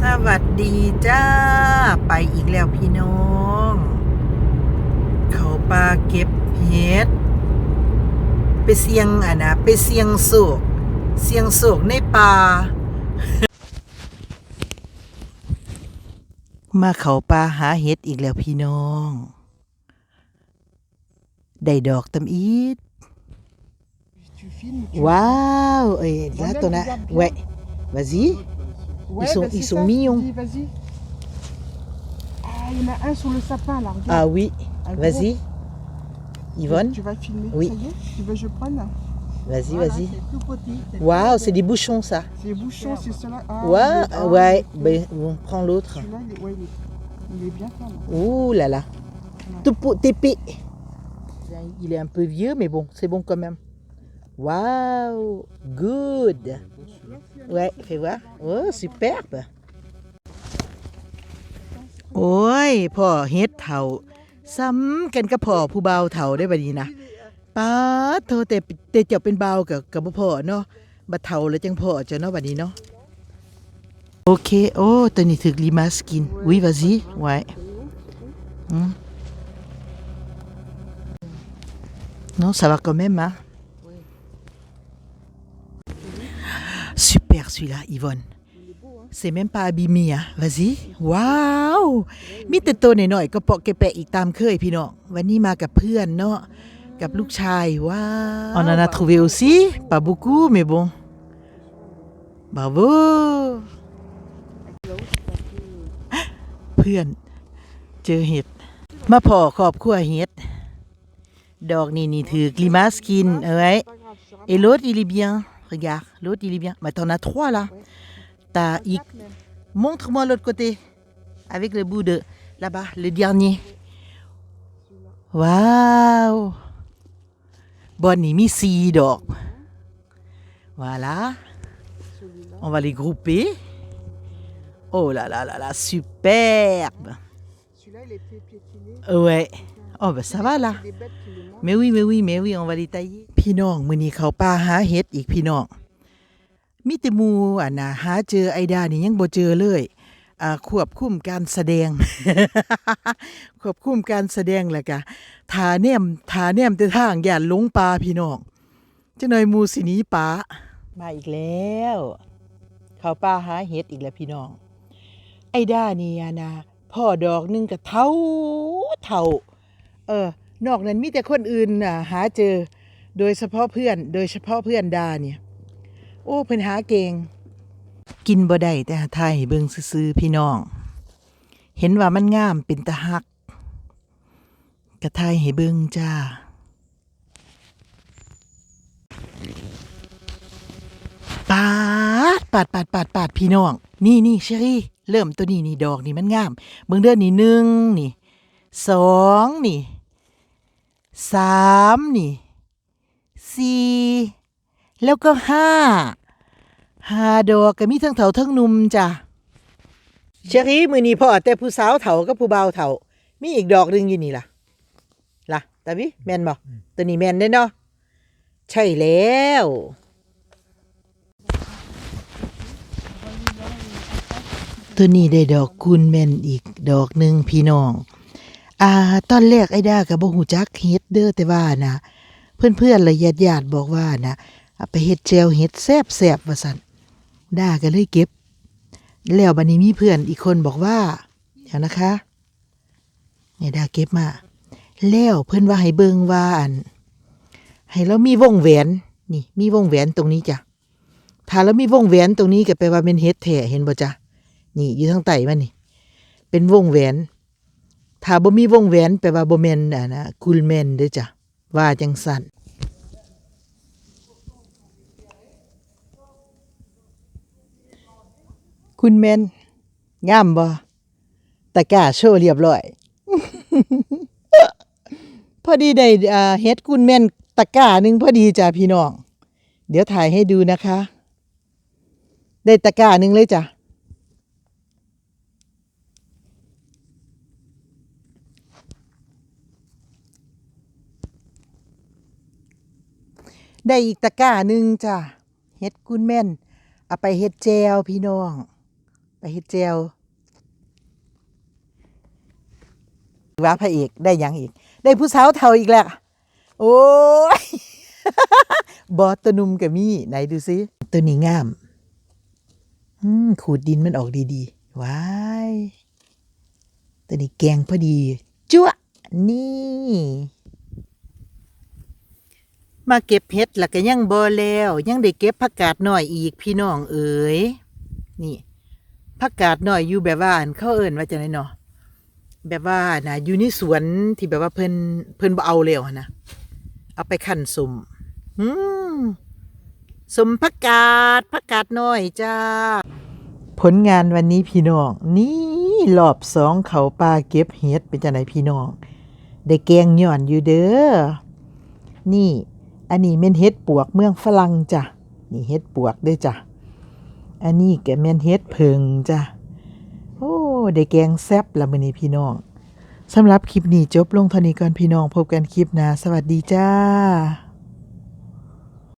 สวัสดีจ้า ไปอีกแล้วพี่น้อง เขาปลาเก็บเห็ดไปเสียงอะนะไปเสียงโศกเสียงโศกในป่ามาเขาปลาหาเห็ดอีกแล้วพี่น้อง ได้ดอกตำอีด Tu filmes tu... Waouh Et là, Regarde, t'en as... regarde bien. Ouais. Vas-y. Ouais, sont- bah, ils sont ça, mignons. Vas-y. Ah, il y en a un sur le sapin là, regarde. Ah oui. Vas-y. Yvonne Tu vas filmer, Oui. ça y est Tu veux que je prenne? Vas-y, Voilà, vas-y. C'est Waouh, c'est des bouchons, ça. C'est bouchon, c'est cela. Ah, Ouais, ah, ouais. Ben, on prend l'autre. Celui-là, il est, ouais, il est, il est bien fait. là. Ouh là là. TP. Il est un peu vieux, mais bon, c'est bon quand même. Waouh. Good. Ouais, fais voir. Oh, superbe. โอ้ย พ่อเฮ็ดเถ่า ซ้ำกันกับพ่อผู้เบาเถ่าได้บัดนี้นะป้าดโทแต่แต่เจ้าเป็นเบากับกับบ่พ่อเนาะบัดเฒ่าแล้วจังพ่อเจ้าเนาะบัดนี้เนาะ โอเค โอ้ตัวนี้ถึกลิมาสกิน oui vas-y ouais Hmm. non ça va quand même hein celui-là Yvonne c'est même pas abîmé hein vas-y ว้าวมีแต่ตัวหน่อยๆก็เปาะแกะแปะอีกตามเคยพี่น้อง วันนี้มากับเพื่อนเนาะ กับลูกชายว้าว on en a trouvé aussi pas beaucoup mais bon bravo เพื่อน เจอเห็ด มาพอขอบครัวเห็ด ดอกนี่นี่ถือกลิมาสกิน เอาไว้ Et l'autre, il est bien. Regarde, l'autre, il est bien. Mais t'en as trois là. T'as. il- Montre-moi l'autre côté. Avec le bout de. Là-bas, le dernier. Waouh! Bonne émission, donc. Voilà. On va les grouper. Oh là là là là, superbe! Celui-là, il était piétiné. Ouais. Oh, ben ça va là. Mais oui, mais oui, mais oui, on va les tailler. พี่น้องมื้อนี้เขาป่าหาเห็ดอีกพี่น้องมีแต่หมูอะนะหาเจอไอดานี่ยังบ่เจอเลยอ่าควบคุมการแสดง ควบคุมการแสดงแล้วก็ทาแนมทาแนมแต่ทางย่านหลงป่าพี่น้องจังหน่อยหมูสิหนีป่ามาอีกแล้ว เขาป่าหาเห็ดอีกแล้วพี่น้อง ไอดานี่อะนะ พ่อดอกหนึงก็เท่าเท่า เออนอกนั้นมีแต่คนอื่นน่ะหาเจอ โดยเฉพาะเพื่อน โดยเฉพาะเพื่อนดาเนี่ย โอ้เพิ่นหาเก่งกินบ่ได้แต่หาทายเบิ่งซื่อๆพี่น้อง เห็นว่ามันงามเป็นตะหักกระทายให้เบิ่งจ้าปาดปาดปาดปาดปาดพี่น้อง นี่นี่เชอรี่ เริ่มตัวนี้นี่ดอกนี่มันงาม เบิ่งเด้อนนี่หนึ่งนี่สองนี่สามนี่สี่แล้วก็ห้าห้าดอกก็มีทั้งเถาทั้งนุ่มจ้ะเชอรี่มือนี้พ่อแต่ผู้สาวเถากับผู้เบาเถามีอีกดอกหนึ่งอยู่นี่ล่ะล่ะตาวิแมนบ่ตัวนี้แมนได้เนาะใช่แล้ว ตัวนี้ได้ดอกคูณแมนอีกดอกหนึ่งพี่น้อง อ่า ตอนแรกไอ้ด้าก็บ่ฮู้จักเฮ็ดเด้อแต่ว่านะ เพื่อนๆและญาติๆบอกว่านะเอาไปเฮ็ดแจวเฮ็ดแซ่บๆว่าซั่นด้าก็เลยเก็บ แล้วบัดนี้มีเพื่อนอีกคนบอกว่าเดี๋ยวนะคะเนี่ยด้าเก็บมา แล้วเพิ่อนว่าให้เบิ่งว่าอัน ให้เรามีวงแหวนนี่ มีวงแหวนตรงนี้จ้ะถ้าเรามีวงแหวนตรงนี้ก็แปลว่าเป็นเฮ็ดแท้เห็นบ่จ๊ะ นี่อยู่ทางใต้มันนี่ เป็นวงแหวน ถ้าบ่มีวงแหวนแปลว่าบ่แม่นอะนะกุลแม่นเด้อจ้ะว่าจังสั่นคุณแม่นงามบ่ตะกร้าโชว์เรียบร้อย พอดีได้อ่าเฮ็ดกุนแม่นตะกร้าหนึงพอดีจ้ะพี่น้อง เดี๋ยวถ่ายให้ดูนะคะ ได้ตะกร้าหนึงเลยจ้ะ ได้อีกตะกร้าหนึ่งจ้ะเฮ็ดกุนแม่นเอาไปเฮ็ดแจวพี่น้อง ไปเฮ็ดแจวว่าพระเอกได้ยังอีก ได้ผู้สาวเฒ่าอีกแล้วโอ้ยบอตัวนุ่มกับมี่ไหนดูซิตัวนี้งามอืมขูดดินมันออกดีๆ ว้ายตัวนี้แกงพอดี จั่วนี่ มาเก็บเห็ดแล้วก็ยังบ่แล้ว ยังได้เก็บผักกาดหน่อยอีกพี่น้องเอ๋ยนี่ผักกาดหน่อยอยู่แบบว่าอันเขาเอิ้นว่าจังไดเนาะแบบว่านะอยู่ในสวนที่แบบว่าเพิ่นเพิ่นบ่เอาแล้วนะเอาไปคั่นสมอืมสมผักกาดผักกาดหน้อยจ้าผลงานวันนี้พี่น้อง นี่รอบสองเขาปลาเก็บเห็ดเป็นจังไดพี่น้องได้แกงย่อนอยู่เด้อนี่ อันนี้เม่นเฮ็ดปวกเมืองฝรั่งจ้ะ นี่เฮ็ดปวกด้อจ้ะ อันนี้แกเม่นเฮ็ดเพิงจ้ะ โอ้ได้แกงแซ่บละมื้อนี้พี่น้องสำหรับคลิปนี้จบลงเท่านี้ก่อนพี่น้องพบกันคลิปหน้าสวัสดีจ้า